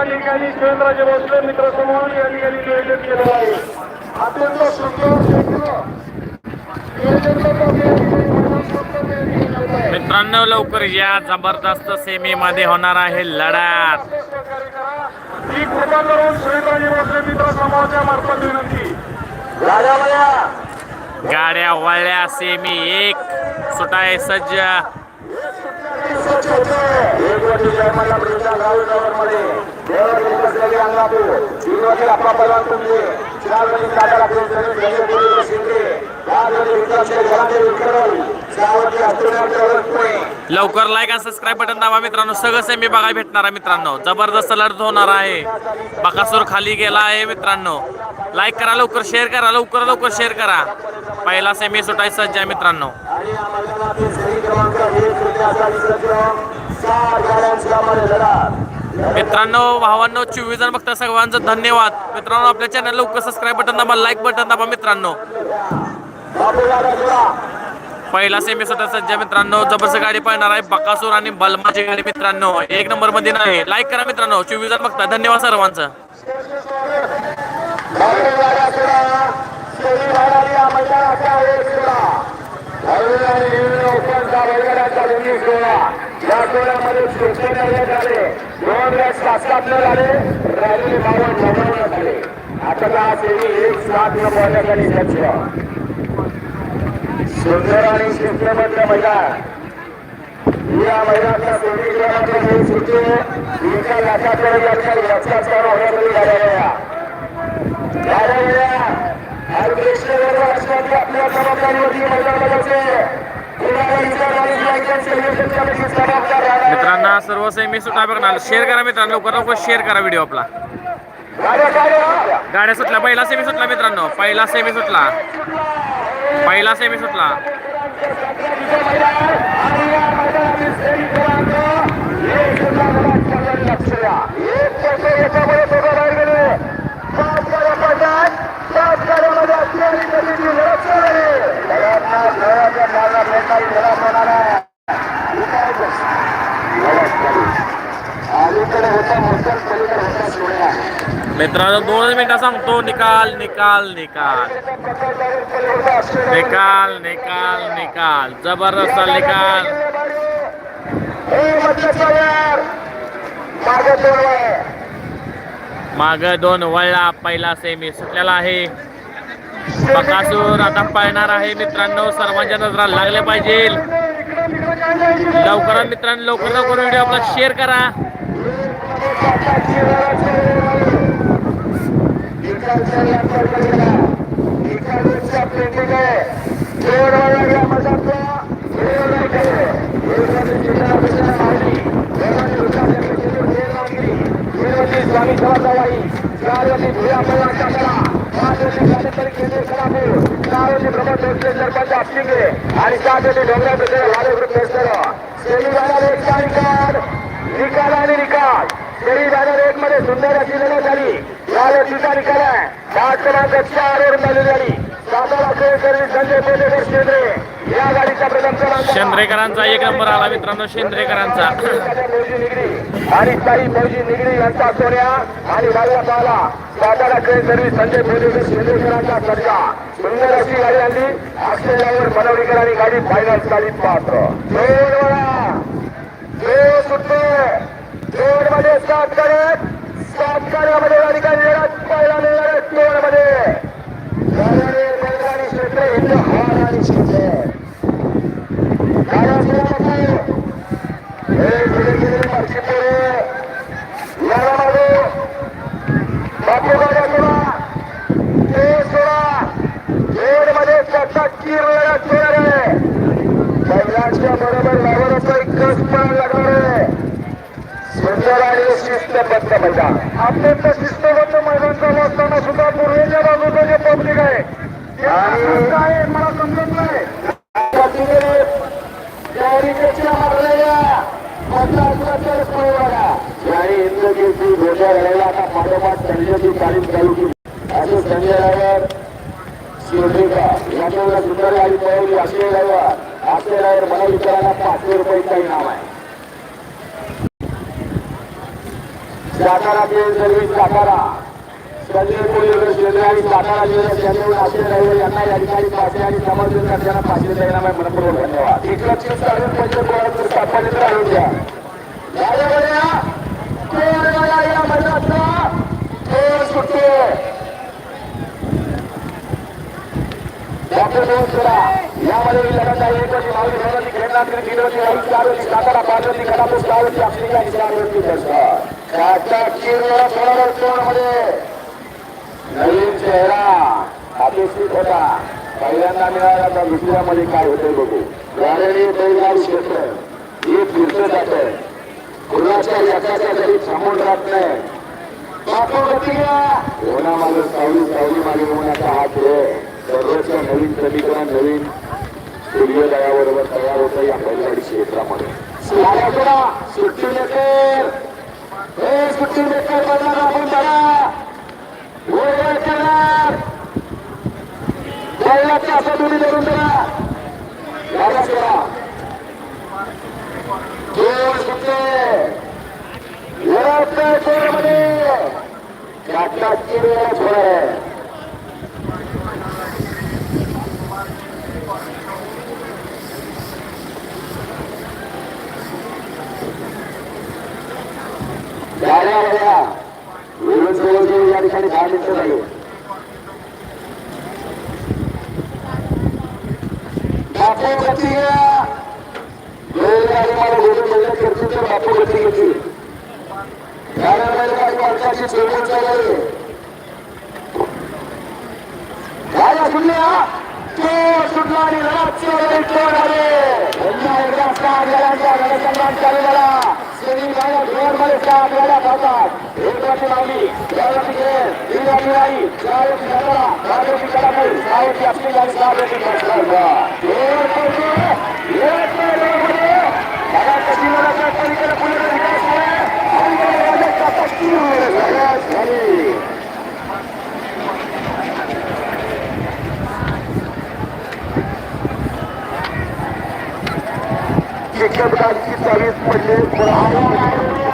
या ठिकाणी शिवेंद्रराजे भोसले मित्र समूह या ठिकाणी नियोजन केलेलं आहे. मित्रांनो लवकर या. जबरदस्त सेमी मध्ये होणार आहे लढत. ही कृपा करून शिवेंद्रराजे भोसले मित्र समूहाच्या मार्फत विनंती. राजा बया गाड्या वळल्या सेमी एक. सुटाय सज्ज. एक वर्षी जयमल्ला ब्रिजा गावमध्ये लवकर लाईक आणि सबस्क्राईब बटन दाबा मित्रांनो. सगळं सेमी बघायला भेटणार आहे मित्रांनो. जबरदस्त लढत होणार आहे. बकासूर खाली गेला आहे मित्रांनो. लाईक करा लवकर शेअर करा लवकर लवकर शेअर करा. पहिला सेमी सुटाय सज्ज आहे मित्रांनो. आणि क्रमांक मित्रांनो भावांनो चोवीस जण बघता सर्वांचं धन्यवाद. मित्रांनो आपल्या चॅनलला लवकर सबस्क्राईब बटन दाबा लाईक बटन दाबा मित्रांनो. पहिला सेमी सुद्धा सज्ज मित्रांनो जबरदस्त गाडी पाहणार आहे बकासूर आणि बलमाची गाडी मित्रांनो. एक नंबरमध्ये नाही लाईक करा मित्रांनो. चोवीस जण बघता धन्यवाद सर्वांचं. बैलगाड्या सोडा या मैदानाचा एक शिवसेना झाले. दोन वेळेस शासनातले झाले रॅली बावन्न नव्याण्णव झाले. आता हा सेमी एक सात न लक्ष. सुंदर आणि शिस्तबद्ध महिला या महिलांच्या सेमी हे एक एका लाखाकडे लक्षात होण्यासाठी झालेल्या आपल्या जबाबदारीवरती महिला बघायचे मित्रांना सर्व सेमी सुटा बघणार. शेअर करा मित्रांनो लवकर लवकर शेअर करा व्हिडिओ आपला. गाड्या सुटला गाड्या सुटल्या पहिला सेमी सुटला मित्रांनो. पहिला सेमी सुटला पहिला सेमी सुटला आणि या मैदानातील श्रेणी क्रमांक एक सुद्धा गटात सगळ्यांनी लक्ष द्या. एक पैसे याच्यामुळे दोघं बाहेर गेले पाच गाड्या पडतात पाच गाड्यामध्ये असलेली कधीची लढत सुरू आहे. लढतला खेळाच्या मार्गात भेटणारी लढत होणार आहे. अलीकडे होता मोठ्या पलीकडे होता सोहळा मित्रांनो दोन मिनिटं सांगतो. निकाल निकाल निकाल. निकाल निकाल निकाल. जबरदस्त निकाल. माग दोन वळला पहिला सेमी सुटलेला आहे. बकासूर आता पळणार आहे मित्रांनो. सर्वांच्या नजरा लागल्या पाहिजे. लवकरात मित्रांनो लवकर लवकर व्हिडिओ आपला शेअर करा. आणि सात डोंगरा प्रदेश लालू ग्रुप निकाल आणि निकाल. बॅनर एक मध्ये सुंदर अशी लढत झाली. लाल वर्षीचा निकाल आहे. सात क्रमांक चार वर झाली झाली या शेंद्रेकरांचा एक नंबर आला मित्रांनो शेंद्रेकरांचा. फौजी निगडी आणि साई फौजी निगडी यांचा सोन्या. आणि बाजूला पाहला. सातारा ट्रेन सर्व्हिस संजय भोजेकर शिंदेकरांचा सर्जा सुंदर अशी गाडी आणली. ऑस्ट्रेलियावर बनवडीकर आणि गाडी फायनल झाली पात्र दोन वेळा दोन सुटते दोन मध्ये सात करत सात कार्यामध्ये या ठिकाणी लढत पहिला लढत दोन मध्ये गाड्याने बैलगाडी क्षेत्र इथं हार आणि क्षेत्र गाड्या सुरू नको. हे गेले गेले मार्के पोरे यामध्ये बापू गाड्या सोडा ते सोडा खेडमध्ये चटकीर लढत होणार आहे बैलांच्या बरोबर लावरच एक कस पण लागणार आहे आणि शिस्तबद्ध मैदान. अत्यंत शिस्तबद्ध मैदान चालू असताना सुद्धा पूर्वेच्या बाजूचं जे पब्लिक आहे ते मला समजत नाही. आणि इंद्रजीतची घोषणा घडायला आता पाठोपाठ संजयची तालीम चालू केली. असं संजय रायवर शिवसेका याच्यावर सुंदर गाडी पळवली अक्षय रायवर अक्षय रायवर मनोविचाराला पाचशे रुपयाचा इनाम आहे. साताराचे सर्व्हिस सातारा. संजय कोळीकर शेंद्रे सातारा जिल्ह्यात यांनी राहिले यांना या ठिकाणी पाचशे आणि समर्थन करताना पाचशे द्यायला मनपूर्वक धन्यवाद. एकलक्षी चालून पंच कोळापूर राहून द्या. डॉक्टर यामध्ये ही एक होती माऊली तीन चार सातारा पाच होती खडापूर सहा होती आपली आणि चार दसरा काटा किरवळा कोणामध्ये नवीन चेहरा अपेक्षित होता. पहिल्यांदा मिळाला तर दुसऱ्यामध्ये काय होते बघू. गाड्याने बैलगाडी क्षेत्र हे फिरतं जात. कुणाच्या यशाच्या घरी थांबून राहत नाही. बापू मागे सावली सावली मागे होण्याचा हा खेळ सर्वच नवीन समीकरण नवीन सूर्योदयाबरोबर तयार होतं या बैलगाडी क्षेत्रामध्ये. सुट्टी नसेल हे सुट्टी मेकर बनणार आपण? बघा गोळगोळ करणार बैलाचा असं तुम्ही धरून द्या याला करा काटाची वेळ गाड्या या ठिकाणी बापू गती घ्या. मला बोलून बैल करतील तर बापू गती घेतील. माणसाची चोरून गाड्या सुटल्या तो सुटला आणि लढाचे तोड आले एकदा चालू झाला. सेमी गाड्या जोरमध्ये सात गाड्या धावतात एक वाटी मावली चार वाटी खेळ तीन वाटी राई चार वाटी सातारा पाच वाटी कडापूर सहा वाटी असली आणि सात वाटी पाचला जोर पडतो एक जोरमध्ये मला कशी मला त्या पलीकडे पुढे विकास होय आणि राजा काका सगळ्यात झाली शिक्षकांची चाळीस पडले